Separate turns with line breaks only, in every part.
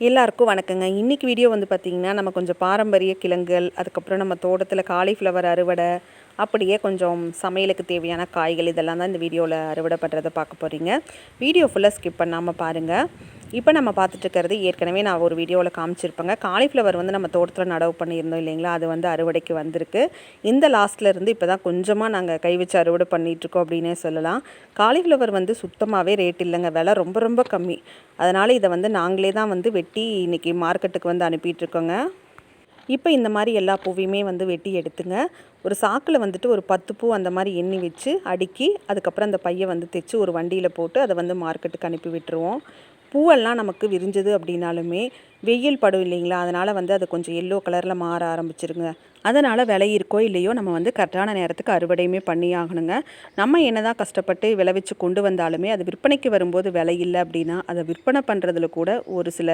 எல்லாருக்கும் வணக்கங்க. இன்றைக்கி வீடியோ வந்து பார்த்திங்கன்னா நம்ம கொஞ்சம் பாரம்பரிய கிழங்குகள் அதுக்கப்புறம் நம்ம தோட்டத்தில் காலிஃப்ளவர் அறுவடை அப்படியே கொஞ்சம் சமையலுக்கு தேவையான காய்கள் இதெல்லாம் தான் இந்த வீடியோவில் அறுவடை பண்ணுறதை பார்க்க போகிறீங்க வீடியோ ஃபுல்லாக ஸ்கிப் பண்ணாமல் பாருங்கள் இப்போ நம்ம பார்த்துட்டு இருக்கிறது ஏற்கனவே நான் ஒரு வீடியோவில் காமிச்சிருப்பேங்க. காலிஃப்ளவர் வந்து நம்ம தோட்டத்தில் நடவு பண்ணியிருந்தோம் இல்லைங்களா? அது வந்து அறுவடைக்கு வந்திருக்கு. இந்த லாஸ்ட்லேருந்து இப்போ தான் கொஞ்சமாக நாங்கள் கை வச்சு அறுவடை பண்ணிகிட்ருக்கோம் அப்படின்னே சொல்லலாம். காலிஃப்ளவர் வந்து சுத்தமாகவே ரேட் இல்லைங்க. விலை ரொம்ப ரொம்ப கம்மி. அதனால் இதை வந்து நாங்களே தான் வந்து வெட்டி இன்றைக்கி மார்க்கெட்டுக்கு வந்து அனுப்பிட்டுருக்கோங்க இப்போ இந்த மாதிரி எல்லா பூவையுமே வந்து வெட்டி எடுத்துங்க. ஒரு சாக்கில் வந்துட்டு ஒரு பத்து பூ அந்த மாதிரி எண்ணி வச்சு அடுக்கி அதுக்கப்புறம் அந்த பையை வந்து தைச்சி ஒரு வண்டியில் போட்டு அதை வந்து மார்க்கெட்டுக்கு அனுப்பி விட்டுருவோம். பூவெல்லாம் நமக்கு விரிஞ்சது அப்படின்னாலுமே வெயில் படும் இல்லைங்களா? அதனால் வந்து அது கொஞ்சம் எல்லோ கலரில் மாற ஆரம்பிச்சிருங்க. அதனால் விலை இருக்கோ இல்லையோ நம்ம வந்து கரெக்டான நேரத்துக்கு அறுவடையுமே பண்ணி ஆகணுங்க. நம்ம என்ன தான் கஷ்டப்பட்டு விளைவிச்சு கொண்டு வந்தாலுமே அது விற்பனைக்கு வரும்போது விலை இல்லை அப்படின்னா அதை விற்பனை பண்ணுறதுல கூட ஒரு சில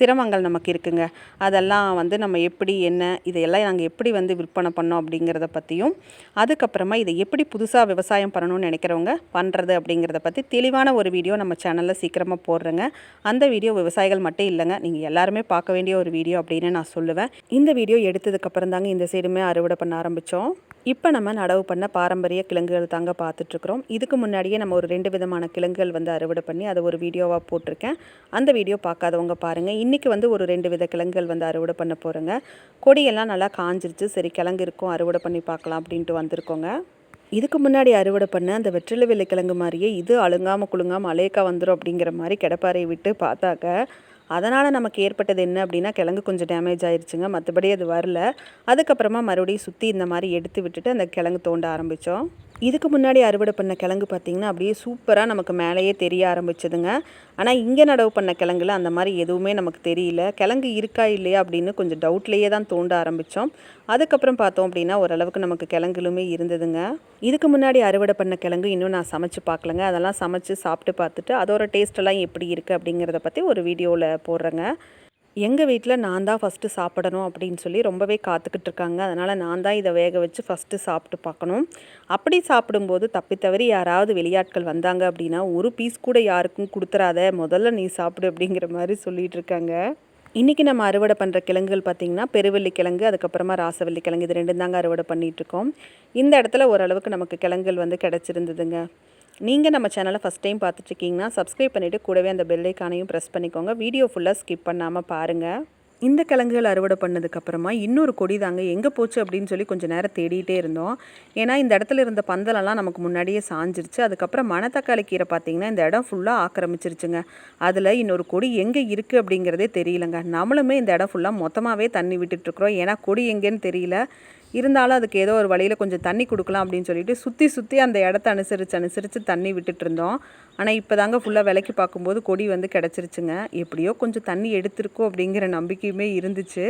சிரமங்கள் நமக்கு இருக்குங்க. அதெல்லாம் வந்து நம்ம எப்படி என்ன இதையெல்லாம் நாங்கள் எப்படி வந்து விற்பனை பண்ணோம் அப்படிங்கிறத பற்றியும் அதுக்கப்புறமா இதை எப்படி புதுசாக விவசாயம் பண்ணணும்னு நினைக்கிறவங்க பண்ணுறது அப்படிங்கிறத பற்றி தெளிவான ஒரு வீடியோ நம்ம சேனலில் சீக்கிரமாக போடுறேங்க. அந்த வீடியோ விவசாயிகள் மட்டும் இல்லைங்க. நீங்கள் எல்லாருமே பார்க்க வேண்டிய ஒரு வீடியோ அப்படின்னு நான் சொல்லுவேன். இந்த வீடியோ எடுத்ததுக்கப்புறம் தாங்க இந்த சைடுமே அறுவடை பண்ண ஆரம்பித்தோம் இப்போ நம்ம நடவு பண்ண பாரம்பரிய கிழங்குகள் தாங்க பார்த்துட்ருக்குறோம். இதுக்கு முன்னாடியே நம்ம ஒரு ரெண்டு விதமான கிழங்குகள் வந்து அறுவடை பண்ணி அதை ஒரு வீடியோவாக போட்டிருக்கேன். அந்த வீடியோ பார்க்காதவங்க பாருங்கள் இன்றைக்கி வந்து ஒரு ரெண்டு வித கிழங்குகள் வந்து அறுவடை பண்ண போகிறோங்க கொடியெல்லாம் நல்லா காஞ்சிருச்சு. சரி கிழங்கு இருக்கும். அறுவடை பண்ணி பார்க்கலாம் அப்படின்ட்டு வந்திருக்கோங்க. இதுக்கு முன்னாடி அறுவடை பண்ண அந்த வெற்றிலை கிழங்கு மாதிரியே இது அழுங்காமல் குழுங்காமல் அலேக்கா வந்துடும் அப்படிங்கிற மாதிரி கிடப்பாறை விட்டு பார்த்தாக்க அதனால் நமக்கு ஏற்பட்டது என்ன அப்படின்னா கிழங்கு கொஞ்சம் டேமேஜ் ஆயிடுச்சுங்க மற்றபடி அது வரல. அதுக்கப்புறமா மறுபடியும் சுற்றி இந்த மாதிரி எடுத்து விட்டுட்டு அந்த கிழங்கு தோண்ட ஆரம்பித்தோம் இதுக்கு முன்னாடி அறுவடை பண்ண கிழங்கு பார்த்திங்கன்னா அப்படியே சூப்பராக நமக்கு மேலேயே தெரிய ஆரம்பிச்சதுங்க. ஆனால் இங்கே நடவு பண்ண கிழங்குல அந்த மாதிரி எதுவுமே நமக்கு தெரியல. கிழங்கு இருக்கா இல்லையா அப்படின்னு கொஞ்சம் டவுட்லேயே தான் தோண்ட ஆரம்பித்தோம் அதுக்கப்புறம் பார்த்தோம் அப்படின்னா ஓரளவுக்கு நமக்கு கிழங்குலுமே இருந்ததுங்க. இதுக்கு முன்னாடி அறுவடை பண்ண கிழங்கு இன்னும் நான் சமைச்சு பார்க்கலங்க. அதெல்லாம் சமைச்சு சாப்பிட்டு பார்த்துட்டு அதோட டேஸ்ட்டெல்லாம் எப்படி இருக்குது அப்படிங்கிறத பற்றி ஒரு வீடியோவில் போடுறேங்க. எங்கள் வீட்டில் நான் தான் ஃபஸ்ட்டு சாப்பிடணும் அப்படின்னு சொல்லி ரொம்பவே காத்துக்கிட்டு இருக்காங்க. அதனால் நான் தான் இதை வேக வச்சு ஃபஸ்ட்டு சாப்பிட்டு பார்க்கணும். அப்படி சாப்பிடும்போது தப்பி தவறி யாராவது வெளியாட்கள் வந்தாங்க அப்படின்னா ஒரு பீஸ் கூட யாருக்கும் கொடுத்துறாத முதல்ல நீ சாப்பிடு அப்படிங்கிற மாதிரி சொல்லிகிட்டு இருக்காங்க. இன்றைக்கி நம்ம அறுவடை பண்ணுற கிழங்குகள் பார்த்திங்கன்னா பெருவள்ளி கிழங்கு அதுக்கப்புறமா ராசவள்ளி கிழங்கு இது ரெண்டும் தாங்க அறுவடை பண்ணிகிட்ருக்கோம் இந்த இடத்துல ஓரளவுக்கு நமக்கு கிழங்குகள் வந்து கிடச்சிருந்ததுங்க. நீங்கள் நம்ம சேனலை ஃபஸ்ட் டைம் பார்த்துட்ருக்கீங்கன்னா சப்ஸ்கிரைப் பண்ணிவிட்டு கூடவே அந்த பெல்லைக்கானையும் ப்ரெஸ் பண்ணிக்கோங்க. வீடியோ ஃபுல்லாக ஸ்கிப் பண்ணாமல் பாருங்கள் இந்த கிழங்குகள் அறுவடை பண்ணதுக்கப்புறமா இன்னொரு கொடி தாங்க எங்கே போச்சு அப்படின்னு சொல்லி கொஞ்சம் நேரம் தேடிட்டே இருந்தோம். ஏன்னா இந்த இடத்துல இருந்த பந்தலெல்லாம் நமக்கு முன்னாடியே சாஞ்சிருச்சு. அதுக்கப்புறம் மணத்தக்காளி கீரை பார்த்தீங்கன்னா இந்த இடம் ஃபுல்லாக ஆக்கிரமிச்சிருச்சுங்க. அதில் இன்னொரு கொடி எங்கே இருக்குது அப்படிங்கிறதே தெரியலங்க. நம்மளுமே இந்த இடம் ஃபுல்லாக மொத்தமாகவே தண்ணி விட்டுட்ருக்குறோம். ஏன்னா கொடி எங்கேன்னு தெரியல. இருந்தாலும் அதுக்கு ஏதோ ஒரு வழியில் கொஞ்சம் தண்ணி கொடுக்கலாம் அப்படின்னு சொல்லிட்டு சுற்றி சுற்றி அந்த இடத்த அனுசரித்து அனுசரித்து தண்ணி விட்டுட்டு இருந்தோம். ஆனால் இப்போ தாங்க ஃபுல்லாக விலைக்கு பார்க்கும்போது கொடி வந்து கிடச்சிருச்சுங்க. எப்படியோ கொஞ்சம் தண்ணி எடுத்திருக்கோம் அப்படிங்கிற நம்பிக்கையுமே இருந்துச்சு.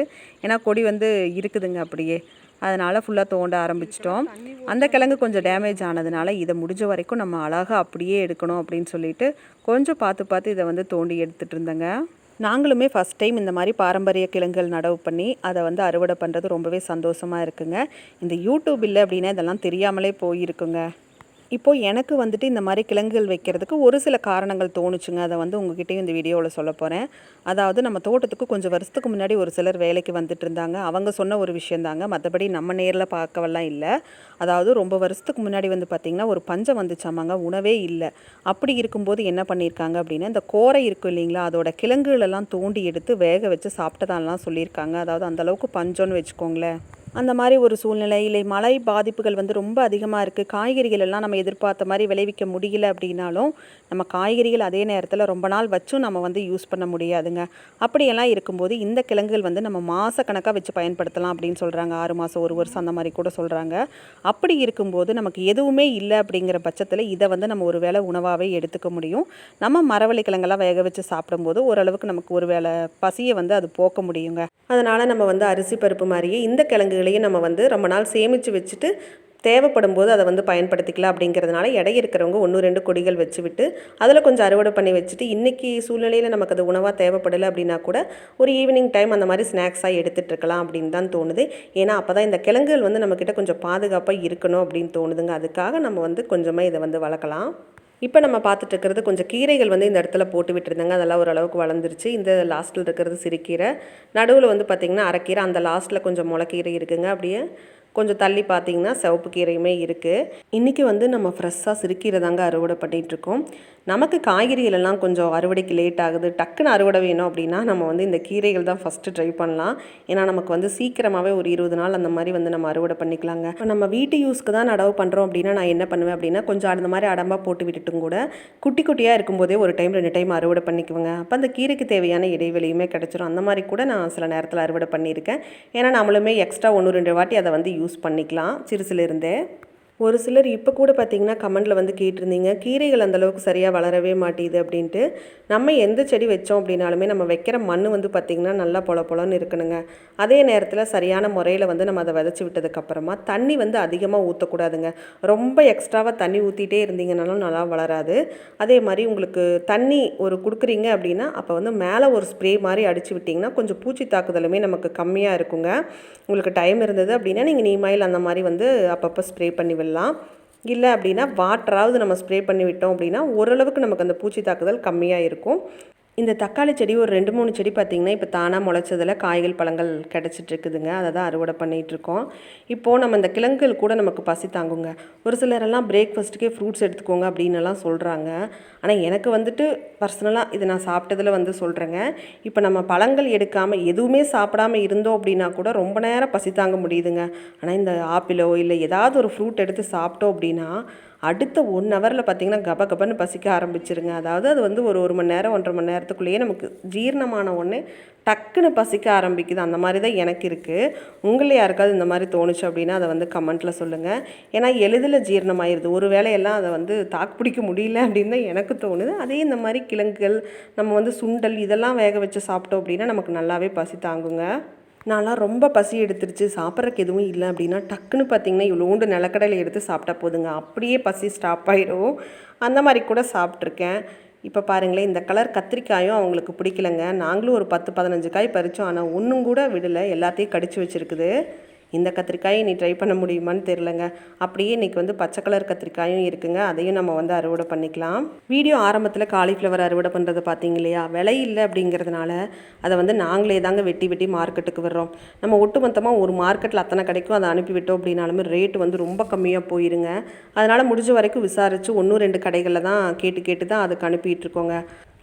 ஏன்னா கொடி வந்து இருக்குதுங்க அப்படியே. அதனால் ஃபுல்லாக தோண்ட ஆரம்பிச்சிட்டோம். அந்த கிழங்கு கொஞ்சம் டேமேஜ் ஆனதுனால இதை முடிஞ்ச வரைக்கும் நம்ம அழகாக அப்படியே எடுக்கணும் அப்படின்னு சொல்லிட்டு கொஞ்சம் பார்த்து பார்த்து இதை வந்து தோண்டி எடுத்துகிட்டு இருந்தேங்க. நாங்களுமே ஃபஸ்ட் டைம் இந்த மாதிரி பாரம்பரிய கிழங்குகள் நடவு பண்ணி அதை வந்து அறுவடை பண்ணுறது ரொம்பவே சந்தோஷமாக இருக்குங்க. இந்த யூடியூப் இல்லை அப்படின்னா இதெல்லாம் தெரியாமலே போயிருக்குங்க. இப்போது எனக்கு வந்துட்டு இந்த மாதிரி கிழங்குகள் வைக்கிறதுக்கு ஒரு சில காரணங்கள் தோணுச்சுங்க. அதை வந்து உங்ககிட்டயும் இந்த வீடியோவில் சொல்ல போகிறேன் அதாவது நம்ம தோட்டத்துக்கு கொஞ்சம் வருஷத்துக்கு முன்னாடி ஒரு சிலர் வேலைக்கு வந்துட்டு இருந்தாங்க. அவங்க சொன்ன ஒரு விஷயந்தாங்க மற்றபடி நம்ம நேரில் பார்க்கவெல்லாம் இல்லை. அதாவது ரொம்ப வருஷத்துக்கு முன்னாடி வந்து பார்த்திங்கன்னா ஒரு பஞ்சம் வந்துச்சாமாங்க. உணவே இல்லை. அப்படி இருக்கும்போது என்ன பண்ணியிருக்காங்க அப்படின்னா இந்த கோரை இருக்கும் இல்லைங்களா அதோட கிழங்குகளெல்லாம் தோண்டி எடுத்து வேக வச்சு சாப்பிட்டதாலாம் சொல்லியிருக்காங்க அதாவது அந்தளவுக்கு பஞ்சம்னு வச்சுக்கோங்களேன். அந்த மாதிரி ஒரு சூழ்நிலை இல்லை மழை பாதிப்புகள் வந்து ரொம்ப அதிகமாக இருக்குது காய்கறிகள் எல்லாம் நம்ம எதிர்பார்த்த மாதிரி விளைவிக்க முடியல அப்படின்னாலும் நம்ம காய்கறிகள் அதே நேரத்தில் ரொம்ப நாள் வச்சும் நம்ம வந்து யூஸ் பண்ண முடியாதுங்க. அப்படியெல்லாம் இருக்கும்போது இந்த கிழங்குகள் வந்து நம்ம மாதக்கணக்காக வச்சு பயன்படுத்தலாம் அப்படின்னு சொல்கிறாங்க ஆறு மாதம் ஒரு வருஷம் அந்த மாதிரி கூட சொல்கிறாங்க அப்படி இருக்கும்போது நமக்கு எதுவுமே இல்லை அப்படிங்கிற பட்சத்தில் இதை வந்து நம்ம ஒரு வேளை உணவாகவே எடுத்துக்க முடியும். நம்ம மரவள்ளி கிழங்கெல்லாம் வேக வச்சு சாப்பிடும்போது ஓரளவுக்கு நமக்கு ஒரு வேளை பசியை வந்து அது போக்க முடியுங்க. அதனால் நம்ம வந்து அரிசி பருப்பு மாதிரியே இந்த கிழங்குகள் கிழங்குகளையும் நம்ம வந்து ரொம்ப நாள் சேமித்து வச்சுட்டு தேவைப்படும் போது அதை வந்து பயன்படுத்திக்கலாம் அப்படிங்கிறதுனால எடை இருக்கிறவங்க ஒன்று ரெண்டு கொடிகள் வச்சு விட்டு அதில் கொஞ்சம் அறுவடை பண்ணி வச்சுட்டு இன்றைக்கி சூழ்நிலையில் நமக்கு அது உணவாக தேவைப்படலை அப்படின்னா கூட ஒரு ஈவினிங் டைம் அந்த மாதிரி ஸ்நாக்ஸாக எடுத்துகிட்டு இருக்கலாம் அப்படின்னு தான் தோணுது. ஏன்னா அப்போ தான் இந்த கிழங்குகள் வந்து நம்மக்கிட்ட கொஞ்சம் பாதுகாப்பாக இருக்கணும் அப்படின்னு தோணுதுங்க. அதுக்காக நம்ம வந்து கொஞ்சமாக இதை வந்து வளர்க்கலாம். இப்போ நம்ம பார்த்துட்டு இருக்கிறது கொஞ்சம் கீரைகள் வந்து இந்த இடத்துல போட்டு விட்டுருந்தாங்க. அதெல்லாம் ஓரளவுக்கு வளர்ந்துருச்சு. இந்த லாஸ்ட்டில் இருக்கிறது சிறுக்கீரை நடுவில் வந்து பார்த்திங்கன்னா அரைக்கீரை. அந்த லாஸ்ட்டில் கொஞ்சம் முளைக்கீரை இருக்குங்க. அப்படியே கொஞ்சம் தள்ளி பார்த்தீங்கன்னா சிவப்பு கீரையுமே இருக்குது இன்றைக்கி வந்து நம்ம ஃப்ரெஷ்ஷாக சிறுக்கீரை தாங்க அறுவடை பண்ணிகிட்ருக்கோம் நமக்கு காய்கறிகளெல்லாம் கொஞ்சம் அறுவடைக்கு லேட் ஆகுது. டக்குன்னு அறுவடை வேணும் அப்படின்னா நம்ம வந்து இந்த கீரைகள் தான் ஃபஸ்ட்டு ட்ரை பண்ணலாம். ஏன்னா நமக்கு வந்து சீக்கிரமாகவே ஒரு இருபது நாள் அந்த மாதிரி வந்து நம்ம அறுவடை பண்ணிக்கலாங்க. இப்போ நம்ம வீட்டு யூஸ்க்கு தான் நடவு பண்ணுறோம் அப்படின்னா நான் என்ன பண்ணுவேன் அப்படின்னா கொஞ்சம் அந்த மாதிரி அடம்பாக போட்டு விட்டுட்டும் கூட குட்டி குட்டியாக இருக்கும்போதே ஒரு டைம் ரெண்டு டைம் அறுவடை பண்ணிக்குவேங்க. அப்போ அந்த கீரைக்கு தேவையான இடைவெளியுமே கிடச்சிரும். அந்த மாதிரி கூட நான் சில நேரத்தில் அறுவடை பண்ணியிருக்கேன். ஏன்னா நம்மளுமே எக்ஸ்ட்ரா ஒன்று ரெண்டு வாட்டி அதை வந்து யூஸ் யூஸ் பண்ணிக்கலாம். சிறுசுலேருந்தே. ஒரு சிலர் இப்போ கூட பார்த்தீங்கன்னா கமெண்டில் வந்து கேட்டிருந்தீங்க கீரைகள் அந்தளவுக்கு சரியாக வளரவே மாட்டேது அப்படின்ட்டு. நம்ம எந்த செடி வச்சோம் அப்படின்னாலுமே நம்ம வைக்கிற மண் வந்து பார்த்திங்கன்னா நல்லா பொல பொலன்னு இருக்கணுங்க. அதே நேரத்தில் சரியான முறையில் வந்து நம்ம அதை விதைச்சி விட்டதுக்கப்புறமா தண்ணி வந்து அதிகமாக ஊற்றக்கூடாதுங்க ரொம்ப எக்ஸ்ட்ராவாக தண்ணி ஊற்றிட்டே இருந்தீங்கனாலும் நல்லா வளராது. அதே மாதிரி உங்களுக்கு தண்ணி ஒரு கொடுக்குறீங்க அப்படின்னா அப்போ வந்து மேலே ஒரு ஸ்ப்ரே மாதிரி அடித்து விட்டிங்கன்னா கொஞ்சம் பூச்சி தாக்குதலுமே நமக்கு கம்மியாக இருக்குங்க. உங்களுக்கு டைம் இருந்தது அப்படின்னா நீங்கள் நீமாயில் அந்த மாதிரி வந்து அப்பப்போ ஸ்ப்ரே பண்ணி விடலாம் இல்லை அப்படின்னா வாட்டராவது நம்ம ஸ்ப்ரே பண்ணி விட்டோம் அப்படின்னா ஓரளவுக்கு நமக்கு அந்த பூச்சி தாக்குதல் கம்மியாக இருக்கும். இந்த தக்காளி செடி ஒரு ரெண்டு மூணு செடி பார்த்திங்கன்னா இப்போ தானாக முளைச்சதில் காய்கள் பழங்கள் கிடச்சிட்ருக்குதுங்க. அதை தான் அறுவடை பண்ணிகிட்ருக்கோம் இப்போது நம்ம இந்த கிழங்குகள் கூட நமக்கு பசி தாங்குங்க. ஒரு சிலரெல்லாம் பிரேக்ஃபாஸ்ட்டுக்கே ஃப்ரூட்ஸ் எடுத்துக்கோங்க அப்படின்னுலாம் சொல்கிறாங்க ஆனால் எனக்கு வந்துட்டு பர்சனலாக இதை நான் சாப்பிட்டதில் வந்து சொல்கிறேங்க இப்போ நம்ம பழங்கள் எடுக்காமல் எதுவுமே சாப்பிடாமல் இருந்தோம் அப்படின்னா கூட ரொம்ப நேரம் பசி தாங்க முடியுதுங்க. ஆனால் இந்த ஆப்பிளோ இல்லை ஏதாவது ஒரு ஃப்ரூட் எடுத்து சாப்பிட்டோம் அப்படின்னா அடுத்த ஒன் ஹவரில் பார்த்திங்கன்னா கப கபன்னு பசிக்க ஆரம்பிச்சிருங்க. அதாவது அது வந்து ஒரு ஒரு மணி நேரம் ஒன்றரை மணி நேரத்துக்குள்ளேயே நமக்கு ஜீரணமான ஒன்று டக்குன்னு பசிக்க ஆரம்பிக்குது. அந்த மாதிரி தான் எனக்கு இருக்குது உங்களை யாருக்காவது இந்த மாதிரி தோணுச்சு அப்படின்னா அதை வந்து கமெண்ட்டில் சொல்லுங்கள் ஏன்னா எளிதில் ஜீரணமாயிருது. ஒரு வேலையெல்லாம் அதை வந்து தாக்கு பிடிக்க முடியல அப்படின்னு தான் எனக்கு தோணுது. அதே இந்த மாதிரி கிழங்குகள் நம்ம வந்து சுண்டல் இதெல்லாம் வேக வச்சு சாப்பிட்டோம் அப்படின்னா நமக்கு நல்லாவே பசி தாங்குங்க. நான்லாம் ரொம்ப பசி எடுத்துருச்சு. சாப்பிட்றக்கு எதுவும் இல்லை அப்படின்னா டக்குன்னு பார்த்தீங்கன்னா இவ்வளோண்டு நிலக்கடலை எடுத்து சாப்பிட்டா போதுங்க. அப்படியே பசி ஸ்டாப் ஆகிடும் அந்த மாதிரி கூட சாப்பிட்ருக்கேன் இப்போ பாருங்களேன் இந்த கலர் கத்திரிக்காயும் அவங்களுக்கு பிடிக்கலங்க. நாங்களும் ஒரு பத்து பதினஞ்சு காய் பறித்தோம் ஆனால் ஒன்றும் கூட விடலை. எல்லாத்தையும் கடிச்சு வச்சுருக்குது. இந்த கத்திரிக்காயை நீ ட்ரை பண்ண முடியுமான்னு தெரிலங்க அப்படியே இன்றைக்கி வந்து பச்சை கலர் கத்திரிக்காயும் இருக்குங்க. அதையும் நம்ம வந்து அறுவடை பண்ணிக்கலாம். வீடியோ ஆரம்பத்தில் காலிஃப்ளவர் அறுவடை பண்ணுறது பார்த்தீங்க இல்லையா? விலை இல்லை அப்படிங்கிறதுனால அதை வந்து நாங்களே தாங்க வெட்டி வெட்டி மார்க்கெட்டுக்கு வர்றோம். நம்ம ஒட்டுமொத்தமாக ஒரு மார்க்கெட்டில் அத்தனை கிடைக்கும் அதை அனுப்பிவிட்டோம் அப்படின்னாலுமே ரேட்டு வந்து ரொம்ப கம்மியாக போயிருங்க. அதனால் முடிஞ்ச வரைக்கும் விசாரித்து ஒன்றும் ரெண்டு கடைகளில் தான் கேட்டு கேட்டு தான் அதுக்கு அனுப்பிட்டு இருக்கோங்க.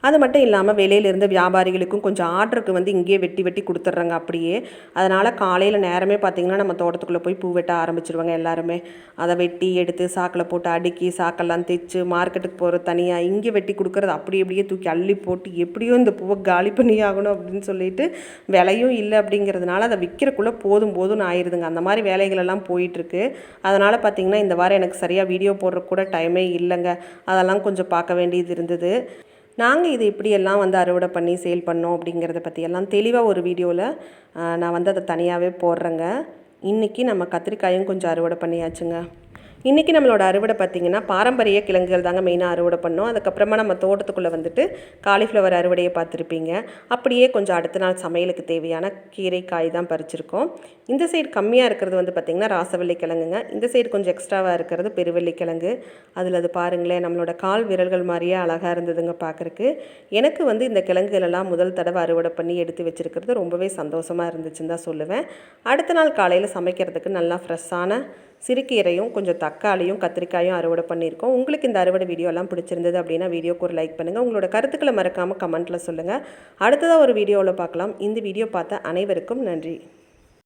அது மட்டும் இல்லாமல் வெளியிலேருந்து வியாபாரிகளுக்கும் கொஞ்சம் ஆர்டருக்கு வந்து இங்கேயே வெட்டி வெட்டி கொடுத்துட்றாங்க அப்படியே. அதனால் காலையில் நேரமே பார்த்திங்கன்னா நம்ம தோட்டத்துக்குள்ளே போய் பூ வெட்ட ஆரம்பிச்சிருவாங்க எல்லாருமே. அதை வெட்டி எடுத்து சாக்கில் போட்டு அடுக்கி சாக்கெல்லாம் தைச்சு மார்க்கெட்டுக்கு போகிற தனியாக இங்கே வெட்டி கொடுக்குறது அப்படி அப்படியே தூக்கி அள்ளி போட்டு எப்படியோ இந்த பூவை காலி பண்ணி ஆகணும் அப்படின்னு சொல்லிட்டு விலையும் இல்லை அப்படிங்கிறதுனால அதை விற்கிறக்குள்ளே போதும் போதும்னு ஆயிடுதுங்க அந்த மாதிரி வேலைகளெல்லாம் போயிட்டுருக்கு. அதனால் பார்த்திங்கன்னா இந்த வாரம் எனக்கு சரியாக வீடியோ போடுறக்கூட கூட டைமே இல்லைங்க. அதெல்லாம் கொஞ்சம் பார்க்க வேண்டியது இருந்தது. நாங்கள் இது இப்படியெல்லாம் வந்து அறுவடை பண்ணி சேல் பண்ணோம் அப்படிங்கிறத பற்றியெல்லாம் தெளிவாக ஒரு வீடியோவில் நான் வந்து அதை தனியாகவே போடுறேங்க. இன்றைக்கி நம்ம கத்திரிக்காயும் கொஞ்சம் அறுவடை பண்ணியாச்சுங்க. இன்றைக்கி நம்மளோட அறுவடை பார்த்திங்கன்னா பாரம்பரிய கிழங்குகள் தாங்க மெயினாக அறுவடை பண்ணோம். அதுக்கப்புறமா நம்ம தோட்டத்துக்குள்ளே வந்துட்டு காலிஃப்ளவர் அறுவடையை பார்த்துருப்பீங்க. அப்படியே கொஞ்சம் அடுத்த நாள் சமையலுக்கு தேவையான கீரை காய் தான் பறிச்சிருக்கோம். இந்த சைடு கம்மியாக இருக்கிறது வந்து பார்த்திங்கன்னா ராசவள்ளி கிழங்குங்க. இந்த சைடு கொஞ்சம் எக்ஸ்ட்ராவாக இருக்கிறது பெருவள்ளி கிழங்கு. அதில் அது பாருங்களேன் நம்மளோட கால் விரல்கள் மாதிரியே அழகாக இருந்ததுங்க பார்க்குறக்கு எனக்கு வந்து இந்த கிழங்குகளெல்லாம் முதல் தடவை அறுவடை பண்ணி எடுத்து வச்சுருக்கிறது ரொம்பவே சந்தோஷமாக இருந்துச்சுன்னு தான் சொல்லுவேன். அடுத்த நாள் காலையில் சமைக்கிறதுக்கு நல்லா ஃப்ரெஷ்ஷான சிறுக்கீரையும் கொஞ்சம் தக்காளியும் கத்திரிக்காயும் அறுவடை பண்ணியிருக்கோம். உங்களுக்கு இந்த அறுவடை வீடியோலாம் பிடிச்சிருந்தது அப்படின்னா வீடியோக்கு ஒரு லைக் பண்ணுங்கள் உங்களோட கருத்துக்களை மறக்காமல் கமெண்ட்டில் சொல்லுங்கள் அடுத்ததாக ஒரு வீடியோவில் பார்க்கலாம். இந்த வீடியோ பார்த்த அனைவருக்கும் நன்றி.